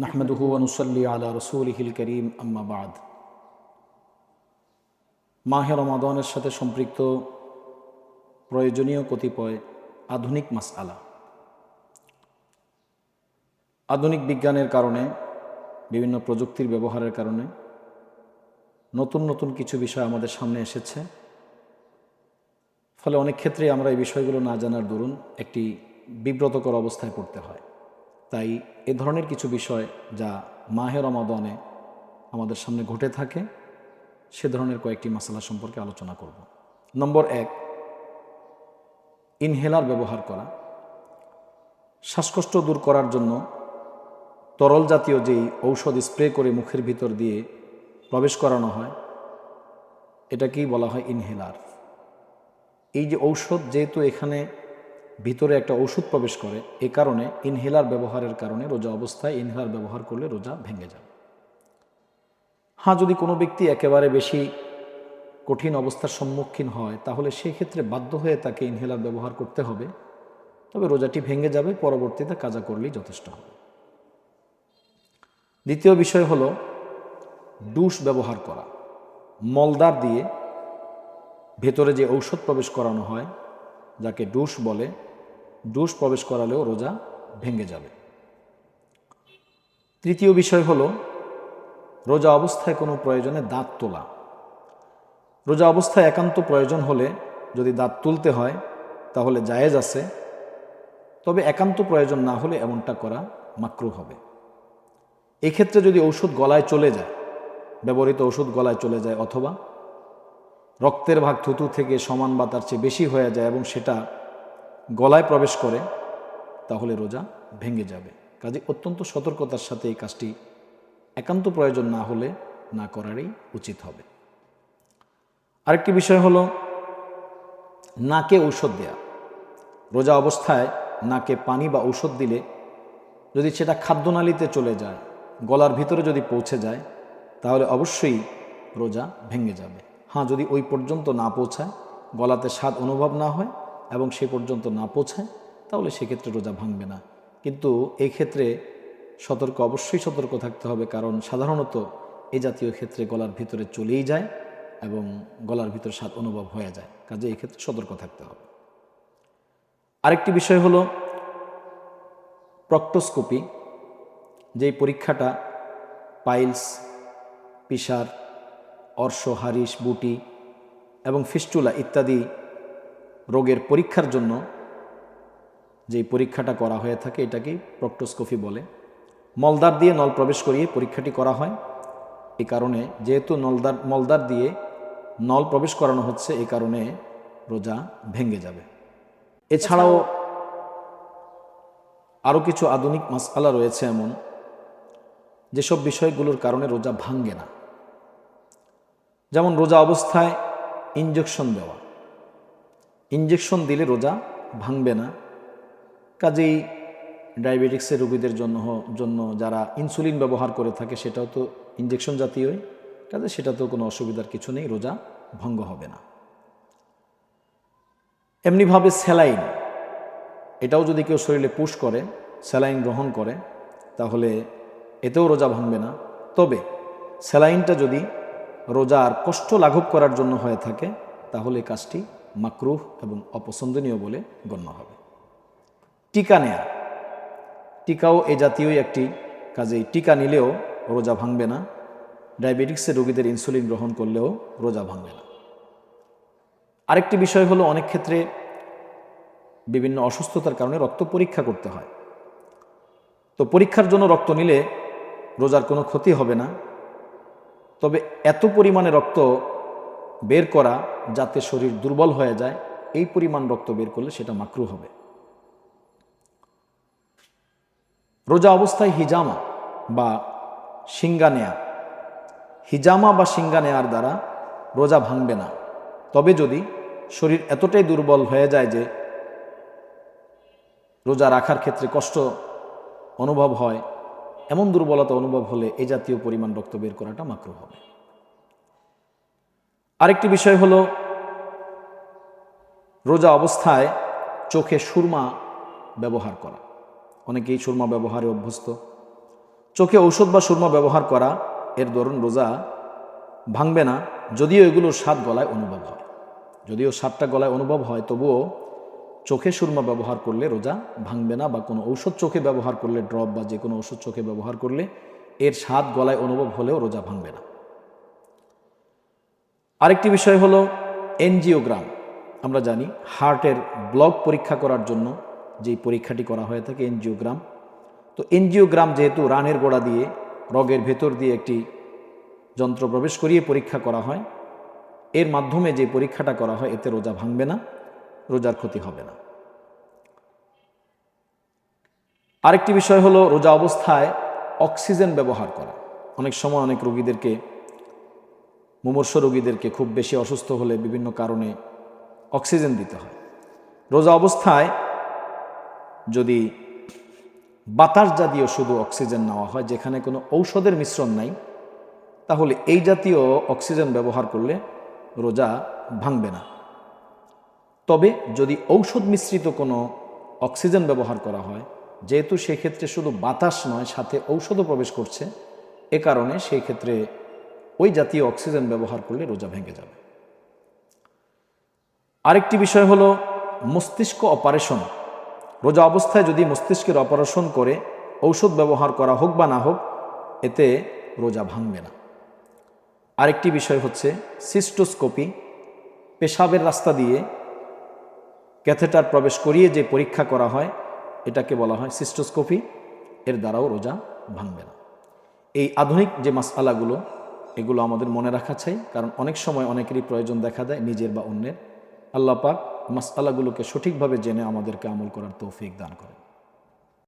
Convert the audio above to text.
নাহমেদুহু অনুসল্লি আলা রসুলহিল করিম আম্মাবাদ মাহে রমাদনের সাথে সম্পৃক্ত প্রয়োজনীয় কতিপয় আধুনিক মাসআলা। আধুনিক বিজ্ঞানের কারণে, বিভিন্ন প্রযুক্তির ব্যবহারের কারণে নতুন নতুন কিছু বিষয় আমাদের সামনে এসেছে। ফলে অনেক ক্ষেত্রে আমরা এই বিষয়গুলো না জানার দরুন একটি বিব্রতকর অবস্থায় পড়তে হয়। তাই এ ধরনের কিছু বিষয় যা মাহে রমাদনে আমাদের সামনে ঘটে থাকে, সে ধরনের কয়েকটি মশলা সম্পর্কে আলোচনা করব। নম্বর এক, ইনহেলার ব্যবহার করা। শ্বাসকষ্ট দূর করার জন্য তরল জাতীয় যেই ঔষধ স্প্রে করে মুখের ভিতর দিয়ে প্রবেশ করানো হয়, এটাকেই বলা হয় ইনহেলার। এই যে ঔষধ যেহেতু এখানে ভিতরে একটা ওষুধ প্রবেশ করে, এ কারণে ইনহেলার ব্যবহারের কারণে রোজা অবস্থায় ইনহেলার ব্যবহার করলে রোজা ভেঙে যাবে। হ্যাঁ যদি কোনো ব্যক্তি একেবারে বেশি কঠিন অবস্থার সম্মুখীন হয়, তাহলে সেই ক্ষেত্রে বাধ্য হয়ে তাকে ইনহেলার ব্যবহার করতে হবে। তবে রোজাটি ভেঙে যাবে, পরবর্তীতে কাজা করলেই যথেষ্ট হবে। দ্বিতীয় বিষয় হলো ডুস ব্যবহার করা। মলদার দিয়ে ভেতরে যে ঔষধ প্রবেশ করানো হয়, যাকে ডুস বলে ডুস প্রবেশ করালেও রোজা ভেঙে যাবে। তৃতীয় বিষয় হলো, রোজা অবস্থায় কোনো প্রয়োজনে দাঁত তোলা। রোজা অবস্থায় একান্ত প্রয়োজন হলে যদি দাঁত তুলতে হয়, তাহলে জায়েজ আছে, তবে একান্ত প্রয়োজন না হলে এমনটা করা মাকরু হবে। এক্ষেত্রে যদি ঔষধ গলায় চলে যায়, ব্যবহৃত ওষুধ গলায় চলে যায় অথবা রক্তের ভাগ থুতু থেকে সমান বা তার চেয়ে বেশি হয়ে যায় এবং সেটা গলায় প্রবেশ করে, তাহলে রোজা ভেঙে যাবে। কাজে অত্যন্ত সতর্কতার সাথে এই কাজটি একান্ত প্রয়োজন না হলে না করারই উচিত হবে। আরেকটি বিষয় হলো, নাকে ঔষধ দেয়া। রোজা অবস্থায় নাকে পানি বা ঔষধ দিলে যদি সেটা খাদ্যনালীতে চলে যায়, গলার ভিতরে যদি পৌঁছে যায়, তাহলে অবশ্যই রোজা ভেঙে যাবে। হ্যাঁ যদি ওই পর্যন্ত না পৌঁছায়, গলাতে স্বাদ অনুভব না হয় এবং সে পর্যন্ত না পৌঁছায়, তাহলে সেক্ষেত্রে রোজা ভাঙবে না। কিন্তু ক্ষেত্রে সতর্ক, অবশ্যই সতর্ক থাকতে হবে, কারণ সাধারণত এই জাতীয় ক্ষেত্রে গলার ভিতরে চলেই যায় এবং গলার ভিতরে স্বাদ অনুভব হয়ে যায়। কাজে এই ক্ষেত্রে সতর্ক থাকতে হবে। আরেকটি বিষয় হলো প্রক্টোস্কোপি যেই পরীক্ষাটা পাইলস, পিসার, অর্শ, হারিস, বুটি এবং ফিস্টুলা ইত্যাদি রোগের পরীক্ষার জন্য যেই পরীক্ষাটা করা হয়ে থাকে, এটাকেই প্রক্টোস্কোপি বলে। মলদার দিয়ে নল প্রবেশ করিয়ে পরীক্ষাটি করা হয়। এই কারণে যেহেতু নলদার মলদার দিয়ে নল প্রবেশ করানো হচ্ছে, এই কারণে রোজা ভেঙে যাবে। এছাড়াও আরও কিছু আধুনিক মাসআলা রয়েছে এমন, যেসব বিষয়গুলোর কারণে রোজা ভাঙ্গে না। যেমন রোজা অবস্থায় ইঞ্জেকশন দেওয়া। ইঞ্জেকশন দিলে রোজা ভাঙবে না। কাজেই ডায়াবেটিক্সের রোগীদের জন্য জন্য যারা ইনসুলিন ব্যবহার করে থাকে সেটাও তো ইঞ্জেকশন জাতীয়ই। কাজে সেটাতেও কোনো অসুবিধার কিছু নেই, রোজা ভঙ্গ হবে না। এমনিভাবে স্যালাইন, এটাও যদি কেউ শরীরে পুশ করে, স্যালাইন গ্রহণ করে, তাহলে এতেও রোজা ভাঙবে না। তবে স্যালাইনটা যদি রোজার কষ্ট লাঘব করার জন্য হয়ে থাকে, তাহলে কাজটি মাকরুহ এবং অপছন্দনীয় বলে গণ্য হবে। টিকা নেয়া। টিকাও এ জাতীয়ই একটি, কাজেই টিকা নিলেও রোজা ভাঙবে না। ডায়াবেটিক্সের রোগীদের ইনসুলিন গ্রহণ করলেও রোজা ভাঙবে না। আরেকটি বিষয় হলো, অনেক ক্ষেত্রে বিভিন্ন অসুস্থতার কারণে রক্ত পরীক্ষা করতে হয়। তো পরীক্ষার জন্য রক্ত নিলে রোজার কোনো ক্ষতি হবে না। তবে এত পরিমাণে রক্ত বের করা যাতে শরীর দুর্বল হয়ে যায়, এই পরিমাণ রক্ত বের করলে সেটা মাকরু হবে। রোজা অবস্থায় হিজামা বা সিঙ্গা নেয়া। হিজামা বা সিঙ্গা নেয়ার দ্বারা রোজা ভাঙবে না। তবে যদি শরীর এতটাই দুর্বল হয়ে যায় যে রোজা রাখার ক্ষেত্রে কষ্ট অনুভব হয়, এমন দুর্বলতা অনুভব হলে এই জাতীয় পরিমাণ রক্ত বের করাটা মাকরু হবে। আরেকটি বিষয় হলো, রোজা অবস্থায় চোখে সুরমা ব্যবহার করা। অনেকেই সুরমা ব্যবহারে অভ্যস্ত। চোখে ঔষধ বা সুরমা ব্যবহার করা, এর দরুন রোজা ভাঙবে না, যদিও এগুলোর স্বাদ গলায় অনুভব হয়। যদিও স্বাদটা গলায় অনুভব হয়, তবুও চোখে সুরমা ব্যবহার করলে রোজা ভাঙবে না বা কোনো ঔষধ চোখে ব্যবহার করলে ড্রপ বা যে কোনো ওষুধ চোখে ব্যবহার করলে, এর স্বাদ গলায় অনুভব হলেও রোজা ভাঙবে না। আরেকটি বিষয় হলো এনজিওগ্রাম। আমরা জানি হার্টের ব্লক পরীক্ষা করার জন্য যেই পরীক্ষাটি করা হয়ে থাকে এনজিওগ্রাম। তো এনজিওগ্রাম যেহেতু রানের গোড়া দিয়ে, রগের ভেতর দিয়ে একটি যন্ত্র প্রবেশ করিয়ে পরীক্ষা করা হয়, এর মাধ্যমে যে পরীক্ষাটা করা হয় এতে রোজা ভাঙবে না, রোজার ক্ষতি হবে না। আরেকটি বিষয় হলো রোজা অবস্থায় অক্সিজেন ব্যবহার করা। অনেক সময় অনেক রোগীদেরকে মুমূর্ষ রোগীদেরকে খুব বেশি অসুস্থ হলে বিভিন্ন কারণে অক্সিজেন দিতে হয়। রোজা অবস্থায় যদি বাতাস জাতীয় শুধু অক্সিজেন নেওয়া হয়, যেখানে কোনো ঔষধের মিশ্রণ নাই, তাহলে এই জাতীয় অক্সিজেন ব্যবহার করলে রোজা ভাঙবে না। তবে যদি ঔষধ মিশ্রিত কোনো অক্সিজেন ব্যবহার করা হয়, যেহেতু সেক্ষেত্রে শুধু বাতাস নয়, সাথে ঔষধও প্রবেশ করছে, এ কারণে সেই ক্ষেত্রে ওই জাতীয় অক্সিজেন ব্যবহার করলে রোজা ভেঙে যাবে। আরেকটি বিষয় হলো মস্তিষ্ক অপারেশন। রোজা অবস্থায় যদি মস্তিষ্কের অপারেশন করে, ঔষধ ব্যবহার করা হোক বা না হোক, এতে রোজা ভাঙবে না। আরেকটি বিষয় হচ্ছে সিস্টোস্কোপি। পেশাবের রাস্তা দিয়ে ক্যাথেটার প্রবেশ করিয়ে যে পরীক্ষা করা হয়, এটাকে বলা হয় সিস্টোস্কোপি। এর দ্বারাও রোজা ভাঙবে না। এই আধুনিক যে মাসালাগুলো এগুলো আমাদের মনে রাখা চাই, কারণ অনেক সময় অনেকেরই প্রয়োজন দেখা দেয় নিজের বা অন্যের। আল্লাহ পাক মাসালাগুলোকে সঠিকভাবে জেনে আমাদেরকে আমল করার তৌফিক দান করেন।